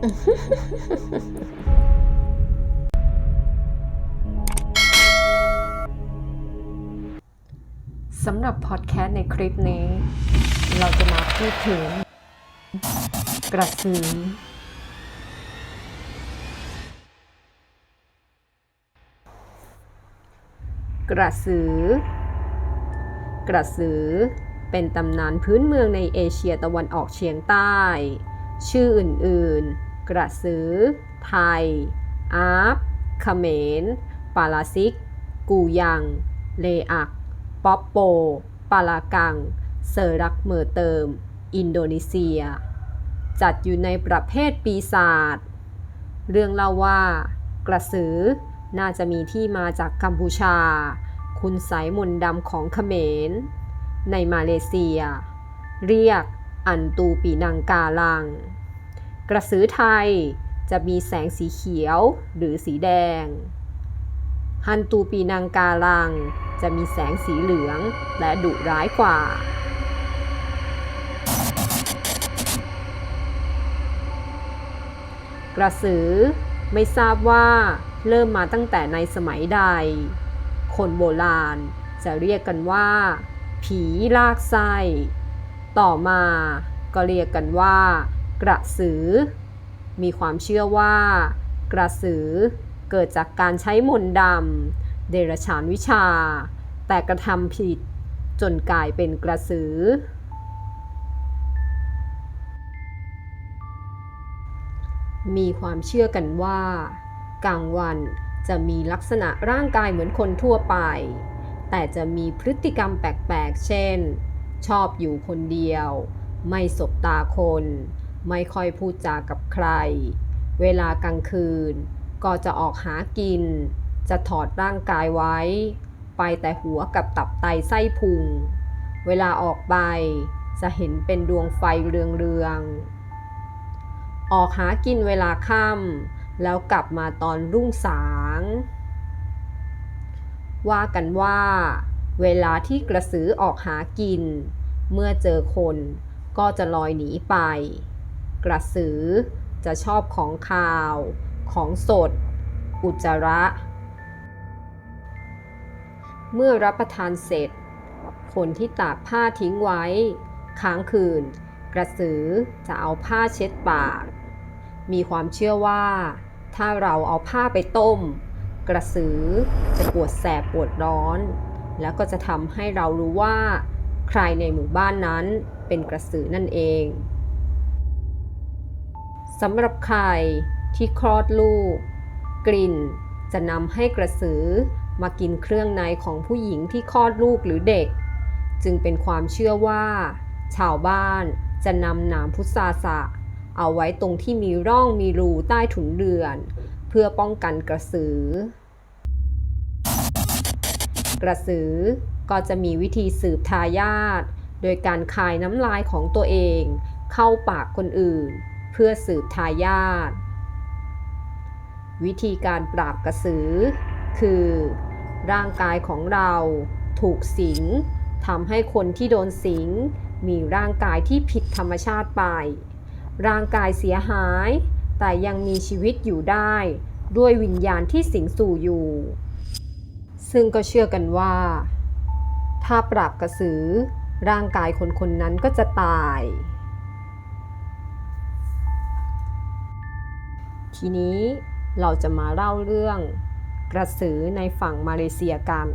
สำหรับพอดแคสต์ในคลิปนี้ เราจะมาพูดถึง กระสือกระสือ กระสือเป็นตำนานพื้นเมืองในเอเชียตะวันออกเฉียงใต้ ชื่ออื่น ๆ กระสือ ไทย อาร์ฟเขมร ปาลาซิก กูยัง เลอัก ป๊อปโป ปาลากัง เซอร์รักเมอร์เติม อินโดนีเซีย จัดอยู่ในประเภทปีศาจ เรื่องเล่าว่า กระสือน่าจะมีที่มาจากกัมพูชา คุณไสยมนดำของเขมร ในมาเลเซีย เรียกอันตูปีนังกาลัง กระสือไทยจะมีแสงสีเขียวหรือสีแดง ฮันตูปีนังกาลังจะมีแสงสีเหลืองและดุร้ายกว่า กระสือไม่ทราบว่าเริ่มมาตั้งแต่ในสมัยใด คนโบราณจะเรียกกันว่า ผีลากไส้ ต่อมาก็เรียกกันว่า กระสือ มีความเชื่อว่า กระสือเกิดจากการใช้มนต์ดำเดรฉานวิชา แต่กระทำผิดจนกลายเป็นกระสือ มีความเชื่อกันว่า กลางวันจะมีลักษณะร่างกายเหมือนคนทั่วไป แต่จะมีพฤติกรรมแปลกๆ เช่น ชอบอยู่คนเดียว ไม่สบตาคน ไม่ค่อยพูดจากับใคร เวลากลางคืน ก็จะออกหากิน จะถอดร่างกายไว้ ไปแต่หัวกับตับไตไส้พุง เวลาออกไป จะเห็นเป็นดวงไฟเรืองๆ ออกหากินเวลาค่ำแล้วกลับมาตอนรุ่งสาง ว่ากันว่า เวลาที่กระสือออกหากิน เมื่อเจอคนก็จะลอยหนีไป กระสือ จะชอบของคาว ของสด อุจจาระ เมื่อรับประทานเสร็จ คนที่ตากผ้าทิ้งไว้ ค้างคืน กระสือจะเอาผ้าเช็ดปาก มีความเชื่อว่า ถ้าเราเอาผ้าไปต้ม กระสือจะปวดแสบปวดร้อน แล้วก็จะทำให้เรารู้ว่า ใครในหมู่บ้านนั้นเป็นกระสือนั่นเอง สำหรับใครที่คลอดลูก กลิ่นจะนำให้กระสือมากินเครื่องในของผู้หญิงที่คลอดลูกหรือเด็ก จึงเป็นความเชื่อว่า ชาวบ้านจะนำหนามพุทราสะ เอาไว้ตรงที่มีร่องมีรูใต้ถุนเรือน เพื่อป้องกันกระสือ กระสือก็จะมีวิธีสืบทายาทโดยการคายน้ำลายของตัวเอง เข้าปากคนอื่น เพื่อสืบทายาทวิธีการปราบกระสือ คือ ร่างกายของเราถูกสิงทำให้คนที่โดนสิง มีร่างกายที่ผิดธรรมชาติไป ร่างกายเสียหาย แต่ยังมีชีวิตอยู่ได้ ด้วยวิญญาณที่สิงสู่อยู่ ซึ่งก็เชื่อกันว่า ถ้าปราบกระสือ ร่างกายคนคนนั้นก็จะตาย ทีนี้เราจะมาเล่าเรื่องกระสือในฝั่งมาเลเซียกัน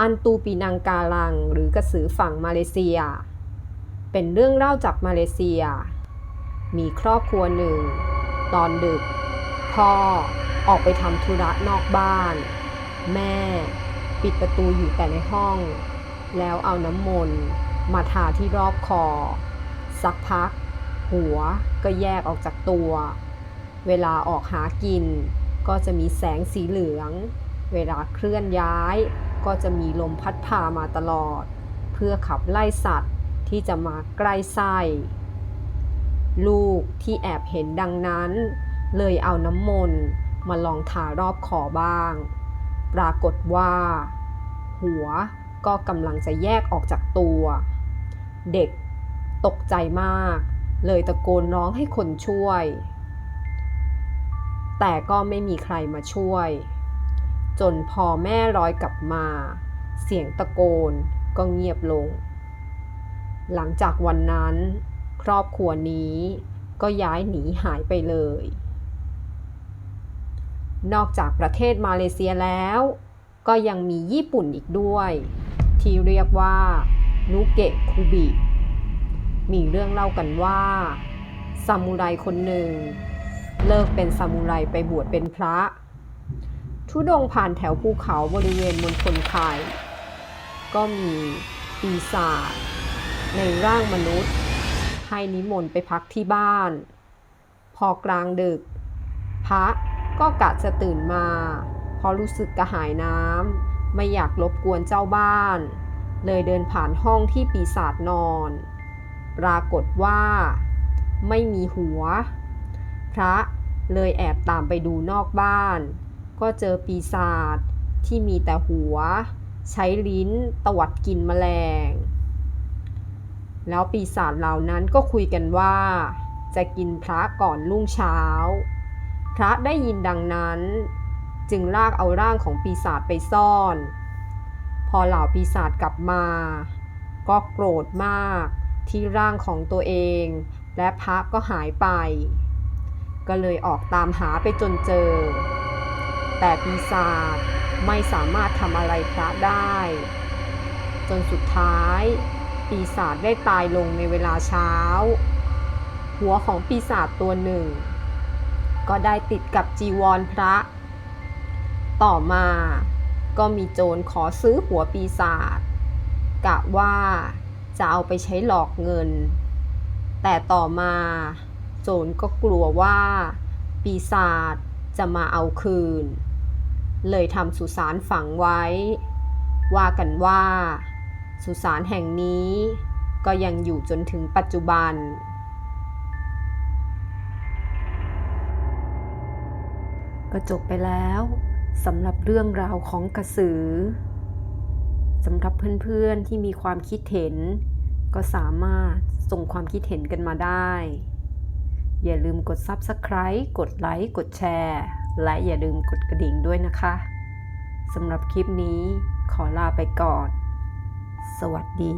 อันตูปีนังกาลังหรือกระสือฝั่งมาเลเซีย เป็นเรื่องเล่าจากมาเลเซีย มีครอบครัวหนึ่ง ตอนดึก พ่อออกไปทำธุระนอกบ้าน แม่ปิดประตูอยู่แต่ในห้อง แล้วเอาน้ำมนต์มาทาที่รอบคอ สักพัก หัวก็แยกออกจากตัว เวลาออกหากิน ก็จะมีแสงสีเหลือง เวลาเคลื่อนย้าย ก็จะมีลมพัดพามาตลอด เพื่อขับไล่สัตว์ที่จะมาใกล้ไส้ลูกที่แอบเห็นดังนั้น เลยเอาน้ำมนต์มาลองทารอบคอบ้าง ปรากฏว่า หัวก็กำลังจะแยกออกจากตัว เด็กตกใจมาก เลยตะโกนร้องให้คนช่วย แต่ก็ไม่มีใครมาช่วย จนพอแม่ร้อยกลับมา เสียงตะโกนก็เงียบลง หลังจากวันนั้น ครอบครัวนี้ก็ย้ายหนีหายไปเลย นอกจากประเทศมาเลเซียแล้ว ก็ยังมีญี่ปุ่นอีกด้วย ที่เรียกว่านุเกะคุบิ มีเรื่องเล่ากันว่าซามูไรคนหนึ่ง เลิกเป็นซามูไรไปบวชเป็นพระ ทุดงผ่านแถวภูเขาบริเวณมณฑลไคก็มีปีศาจในร่างมนุษย์ ให้นิมนต์ไปพักที่บ้าน พอกลางดึก พระก็กะจะตื่นมาเพราะรู้สึกกระหายน้ำไม่อยากรบกวนเจ้าบ้าน เลยเดินผ่านห้องที่ปีศาจนอน ปรากฏว่าไม่มีหัว พระเลยแอบตามไปดูนอกบ้าน ก็เจอปีศาจที่มีแต่หัว ใช้ลิ้นตวัดกินแมลง แล้วปีศาจเหล่านั้นก็คุยกันว่า จะกินพระก่อนรุ่งเช้า พระได้ยินดังนั้น จึงลากเอาร่างของปีศาจไปซ่อน พอเหล่าปีศาจกลับมา ก็โกรธมากที่ร่างของตัวเอง และพระก็หายไป ก็เลยออกตามหาไปจนเจอ แต่ปีศาจไม่สามารถทำอะไรพระได้ จนสุดท้าย ปีศาจได้ตายลงในเวลาเช้า หัวของปีศาจตัวหนึ่ง ก็ได้ติดกับจีวรพระ ต่อมาก็มีโจรขอซื้อหัวปีศาจกะว่าจะเอาไปใช้หลอกเงิน แต่ต่อมา จรก็กลัวว่า ปีศาจจะมาเอาคืน เลยทำสุสานฝังไว้ ว่ากันว่า สุสานแห่งนี้ก็ยังอยู่จนถึงปัจจุบัน ก็จบไปแล้วสำหรับเรื่องราวของกระสือสำหรับเพื่อนๆที่มีความคิดเห็น ก็สามารถส่งความคิดเห็นกันมาได้ อย่าลืมกด Subscribe กดไลค์กดแชร์ และอย่าลืมกดกระดิ่งด้วยนะคะสำหรับคลิปนี้ขอลาไปก่อน สวัสดี